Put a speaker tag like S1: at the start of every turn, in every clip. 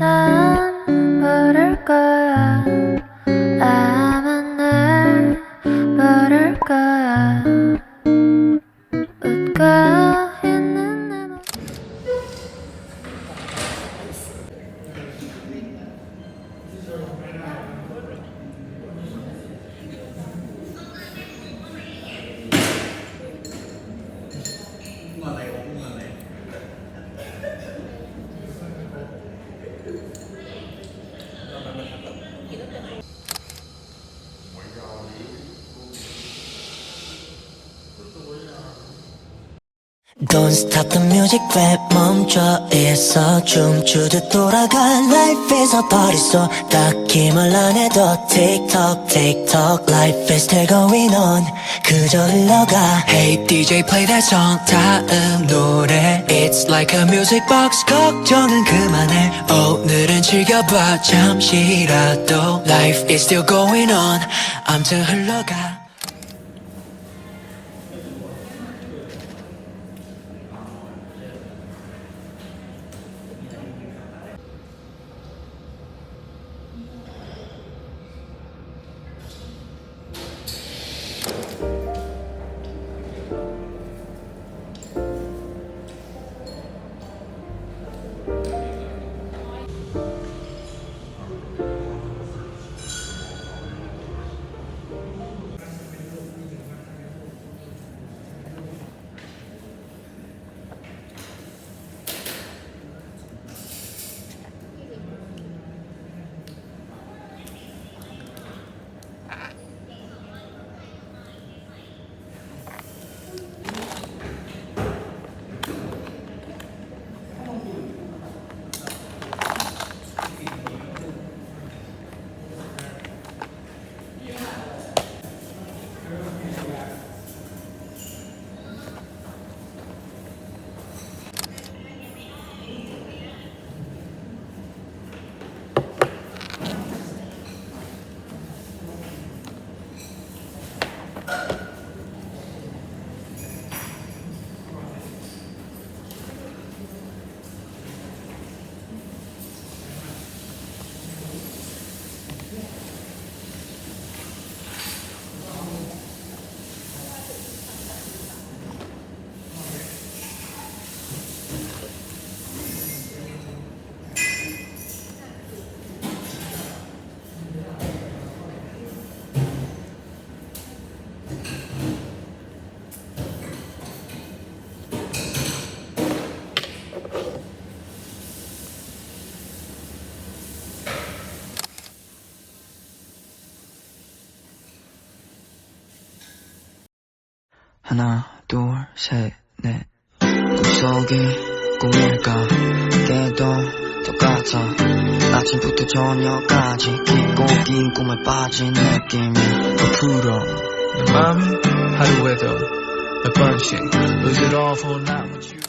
S1: love.
S2: Don't stop the music 왜 멈춰 있어 춤추듯 돌아가 Life is a party so 딱히 말안 해도 TikTok TikTok Life is still going on 그저 흘러가 Hey DJ play that song 다음 노래 It's like a music box 걱정은 그만해 오늘은 즐겨봐 잠시라도 Life is still going on 암튼 흘러가 하나, 둘, 셋, 넷. 꿈속이 꿈일까? 깨도 똑같아. 아침부터 저녁까지 깊고 긴 꿈에 빠진 느낌이 부풀어.
S3: 내 맘이 하루에도 몇 번씩 what you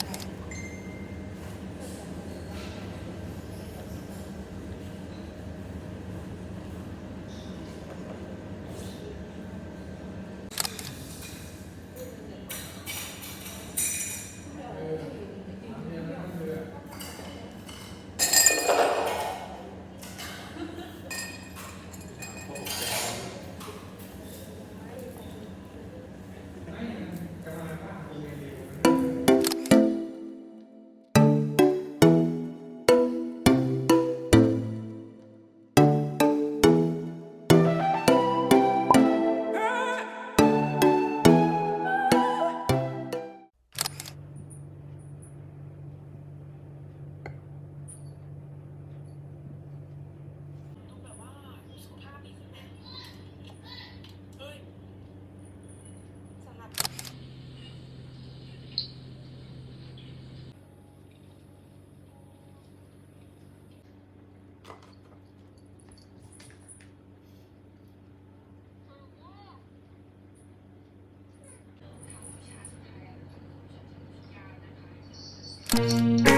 S4: Música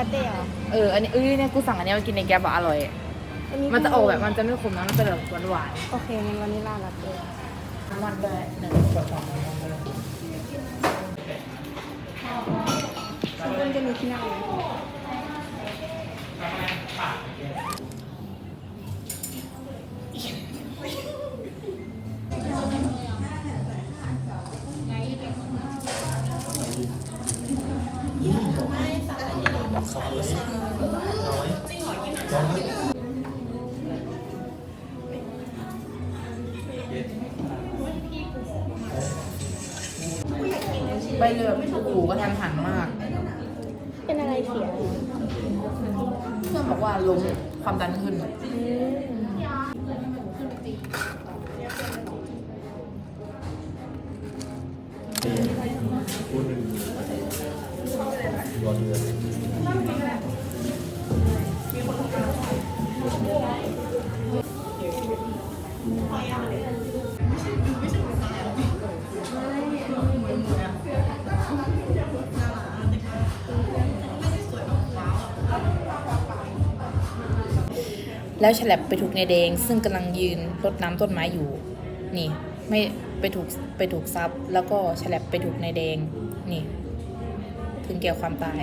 S4: ลาเต้เหรอ
S5: เอออันนี้เอ้ยเนี่ยกูสั่งอันเนี้ยมากินในแก๊บอะอร่อย
S4: อั
S5: มันจะออกแบบมันจะไม่ขมนะมันจะแบบหวานหวาน
S4: โอเคงั้นวานิลลาลาเต้
S5: ๆน้ำมันได้หนึ่ง
S4: ซึ่งเพื่อนจะมีที่นั่งไหม
S5: ว่าลงความดันขึ้น แล้วฉลับไปถูกในแดง ซึ่งกำลังยืนรดน้ำต้นไม้อยู่ นี่ ไม่ไปถูกไปถูกซับแล้วก็ฉลับไปถูกในแดง นี่ ถึงแก่ความตาย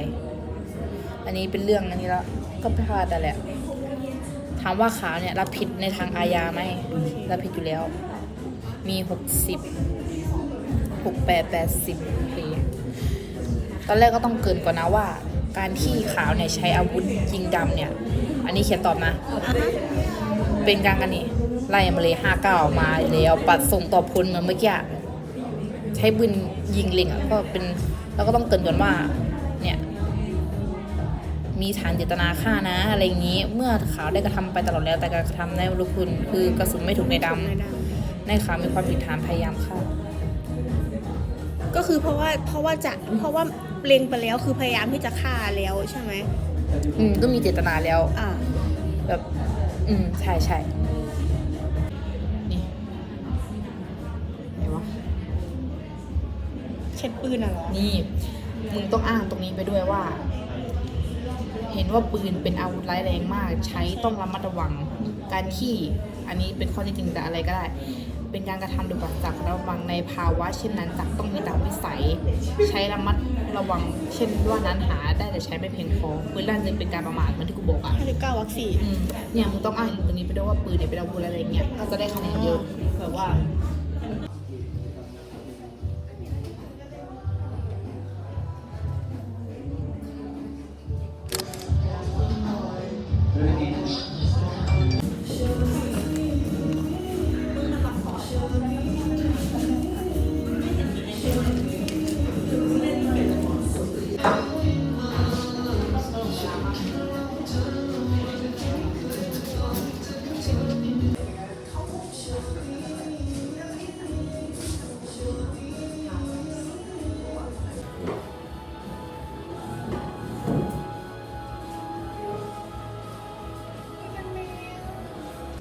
S5: อันนี้เป็นเรื่องอันนี้แล้วก็พลาดแต่แหละ ถามว่าขาวเนี่ยรับผิดในทางอาญาไหมรับผิดอยู่แล้ว มีหกสิบหกแปดแปดสิบปีตอนแรกก็ต้องเกินก่อนนะว่า การที่ขาวเนี่ยใช้อาวุธยิงดำเนี่ย อันนี้เขียนตอบนะ เป็นกลารกันนี่ไล่มาเลยห้าเก้ามาแล้วปัดส่งต่อพลเหมือนเมื่อกี้ใช้ปืนยิงเล็งอะก็เป็นแล้วก็ต้องเตือนก่อนว่า เนี่ย มีฐานเจตนาฆ่านะ อะไรอย่างนี้ เมื่อขาวได้กระทำไปตลอดแล้ว แต่การกระทำในลูกคุณคือกระสุนไม่ถูกในดำในขาวมีความผิดฐานพยายามฆ่า
S4: ก็คือเพราะว่าเพราะว่าจะเพราะว่าเล็งไปแล้วคือพยายามที่จะฆ่าแล้วใช่ไหม
S5: อืมก็มีเจตนาแล้ว
S4: อ่า
S5: แบบ อืม ใช่ใช่นี่ไหนวะ
S4: เช็ดปืนอะเหรอ
S5: นี่ มึงต้องอ้างตรงนี้ไปด้วยว่า เห็นว่าปืนเป็นอาวุธร้ายแรงมาก ใช้ต้องระมัดระวัง การที่อันนี้เป็นข้อเท็จจริงแต่อะไรก็ได้ เป็นการกระทำโดยปราศจากระวังในภาวะ เช่นนั้นจักต้องมีตามวิสัย ใช้ระมัดระวัง เช่นว่านั้นหาได้แต่ใช้ไม่เพียงพอปืนลั่นจึงเป็นการประมาทเหมือนที่กูบอกอะ
S4: 59วัคซีน
S5: อืมเนี่ยมึงต้องอ้างอิงตรงนี้ไปด้วยว่าปืนเนี่ยเป็นอาวุธอะไรเงี้ยก็จะได้คะแนนเยอะแบบว่า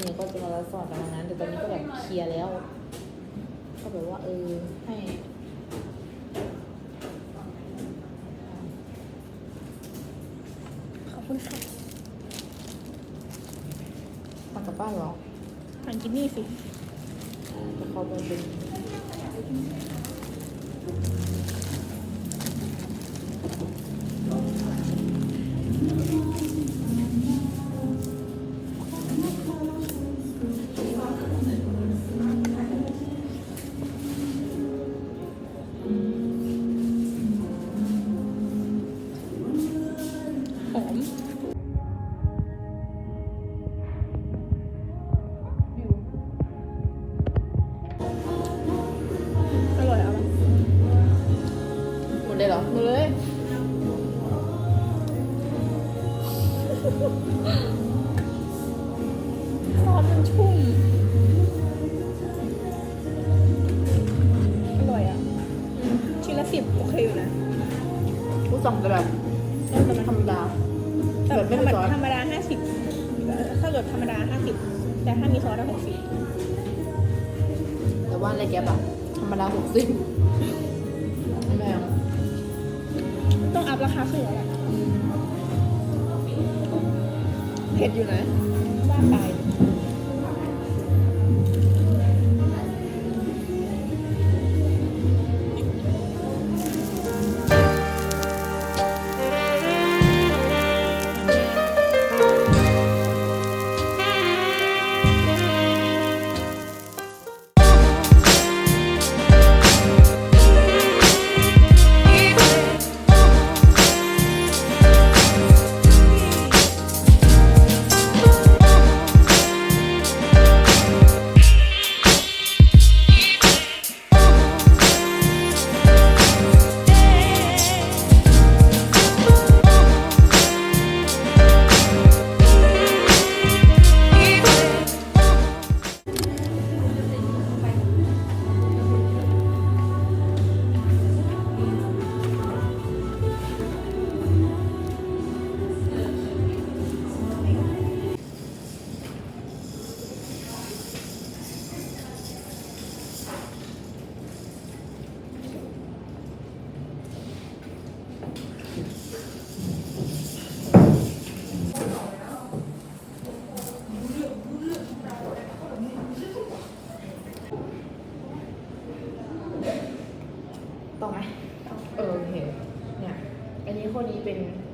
S5: เนี่ยก็จะมาสอนประมาณนั้นแต่ตอนนี้ก็แบบเคลียร์แล้ว ก็แบบว่าเออให้
S4: ขอบคุณค่ะ
S5: มากลับบ้านเหรอ
S4: ทานกินนี่สิ
S5: แต่เขาเป็น
S4: สิบโอเคอยู่นะ
S5: ผู้สั่งจะแบบ
S4: แล้วแต่มัน
S5: ธรรมดา
S4: แต่
S5: แบบไม่มีซอส
S4: ธรรมดาห้าสิบถ้าเกิดธรรมดาห้าสิบแต่ถ้ามีซอสได้หกสิบ
S5: แต่ว่าอะไรแกบอะธรรมดาหกสิบไม่แพง
S4: ต้องอัพราคาขึ้นแล้วแหละเผ็ดอยู่นะบ้าไป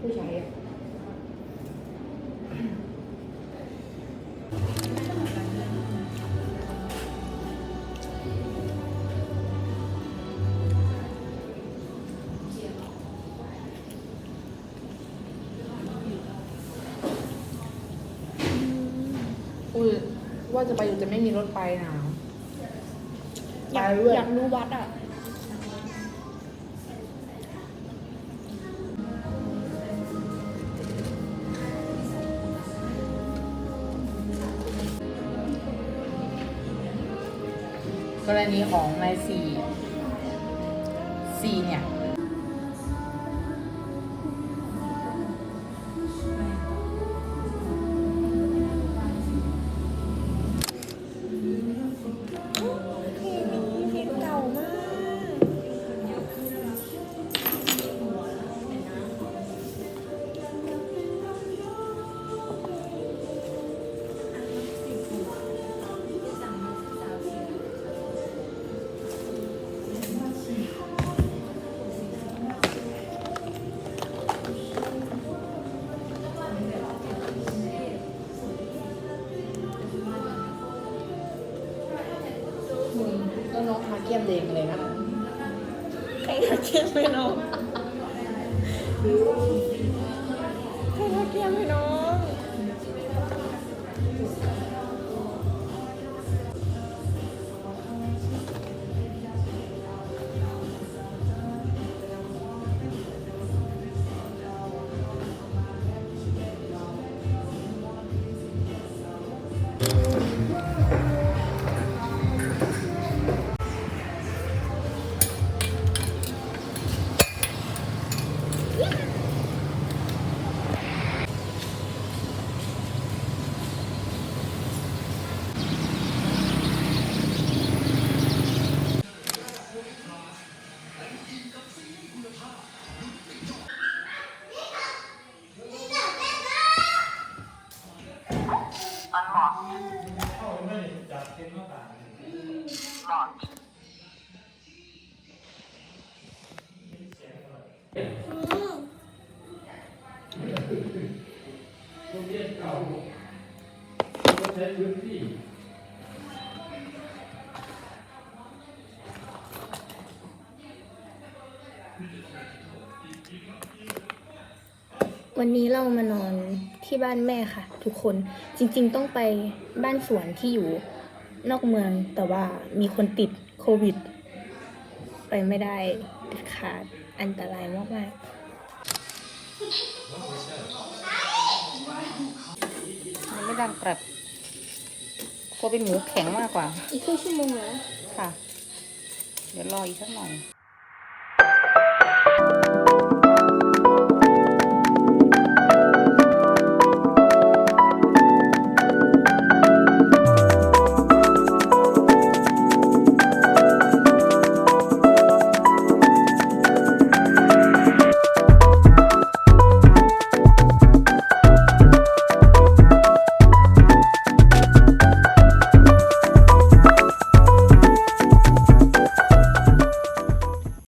S5: ผู้ใช้อะอุ้ยว่าจะไปอยู่จะไม่มีรถไปนะ
S4: อยาก
S5: ไปด้วย
S4: อยากรู้วัดอะ
S5: กรณีของนายสี่สี่เนี่ย
S4: ใครทอด เกี๊ยวไหมน้อง
S6: วันนี้เรามานอนที่บ้านแม่ค่ะ ทุกคนจริงๆต้องไปบ้านสวนที่อยู่นอกเมืองแต่ว่ามีคนติดโควิด ไปไม่ได้เด็ดขาดอันตรายมากๆ
S1: มันไม่ดังแบบก ลัวเป็นหมูแข็งมากกว่า
S6: อีกครึ่งชั่วโมงแล้ว
S1: ค่ะ เดี๋ยวรออีกสักหน่อย「